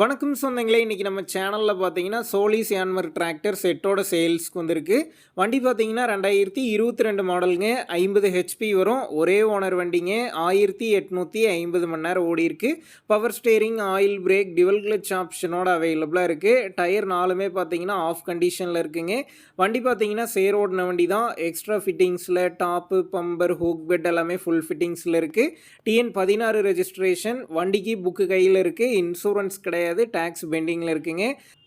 வணக்கம் சொந்தங்களே இன்றைக்கி நம்ம சேனலில் பார்த்தீங்கன்னா சோலிஸ் ஏன்மர் டிராக்டர் செட்டோட சேல்ஸ்க்கு வந்திருக்கு. வண்டி பார்த்தீங்கன்னா ரெண்டாயிரத்தி இருபத்தி ரெண்டு மாடலுங்க. ஐம்பது ஹெச்பி வரும். ஒரே ஓனர் வண்டிங்க. ஆயிரத்தி எட்நூற்றி ஐம்பது மணி நேரம் ஓடி இருக்கு. Power steering oil brake dual clutch ஆப்ஷனோட அவைலபிளாக இருக்குது டயர் நாலுமே பார்த்தீங்கன்னா ஆஃப் கண்டிஷனில் இருக்குங்க. வண்டி பார்த்தீங்கன்னா சேரோடின வண்டி தான் எக்ஸ்ட்ரா ஃபிட்டிங்ஸில் டாப்பு பம்பர் ஹூக் பெட் எல்லாமே ஃபுல் ஃபிட்டிங்ஸில் இருக்குது டிஎன் பதினாறு ரெஜிஸ்ட்ரேஷன் வண்டிக்கு புக்கு கையில் இருக்குது இன்சூரன்ஸ் கிடையாது. டேக்ஸ் பெண்டிங்கில் இருக்குங்க.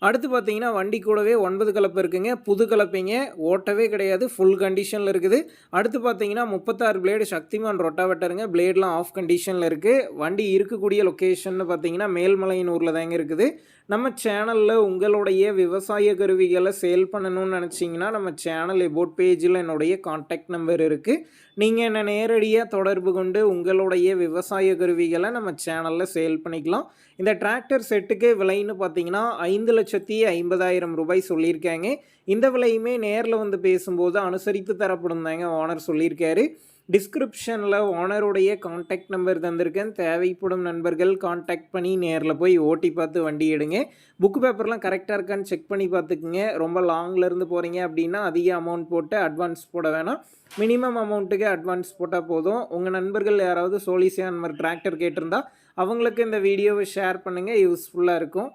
அடுத்து பார்த்தீங்கன்னா வண்டி கூடவே ஒன்பது கலப்பு இருக்குங்க. புது கலப்பைங்க. ஓட்டவே கிடையாது. ஃபுல் கண்டிஷனில் இருக்குது. அடுத்து பார்த்தீங்கன்னா முப்பத்தாறு பிளேடு சக்திமான் ரொட்டாவெட்டருங்க. பிளேட்லாம் ஆஃப் கண்டிஷனில் இருக்குது வண்டி இருக்கக்கூடிய லொக்கேஷன் பார்த்தீங்கன்னா மேல்மலையனூரில் தாங்க இருக்குது. நம்ம சேனலில் உங்களுடைய விவசாய கருவிகளை சேல் பண்ணணும்னு நினச்சிங்கன்னா நம்ம சேனல் எபோட் பேஜில் என்னுடைய காண்டாக்ட் நம்பர் இருக்குது நீங்கள் என்னை நேரடியாக தொடர்பு கொண்டு உங்களுடைய விவசாய கருவிகளை நம்ம சேனலில் சேல் பண்ணிக்கலாம். இந்த டிராக்டர் செட்டுக்கு விலைன்னு பார்த்தீங்கன்னா ஐந்து லட்சத்தி ஐம்பதாயிரம் ரூபாய் சொல்லியிருக்காங்க. இந்த விலையுமே நேரில் வந்து பேசும்போது அனுசரித்து தரப்படும் தாங்க ஓனர் சொல்லியிருக்காரு. டிஸ்கிரிப்ஷனில் ஓனருடைய காண்டாக்ட் நம்பர் தந்திருக்கேன். தேவைப்படும் நண்பர்கள் காண்டாக்ட் பண்ணி நேரில் போய் ஓட்டி பார்த்து வண்டி எடுங்க. புக்கு பேப்பர்லாம் கரெக்டாக இருக்கான்னு செக் பண்ணி பார்த்துக்குங்க. ரொம்ப லாங்கில் இருந்து போகிறீங்க அப்படின்னா அதிக அமௌண்ட் போட்டு அட்வான்ஸ் போட வேணாம். மினிமம் அமௌண்ட்டுக்கு அட்வான்ஸ் போட்டால் போதும். உங்கள் நண்பர்கள் யாராவது சோலிசியா அந்த மாதிரி டிராக்டர் கேட்டிருந்தா அவங்களுக்கு இந்த வீடியோவை ஷேர் பண்ணுங்கள் யூஸ்ஃபுல்லாக இருக்கும்.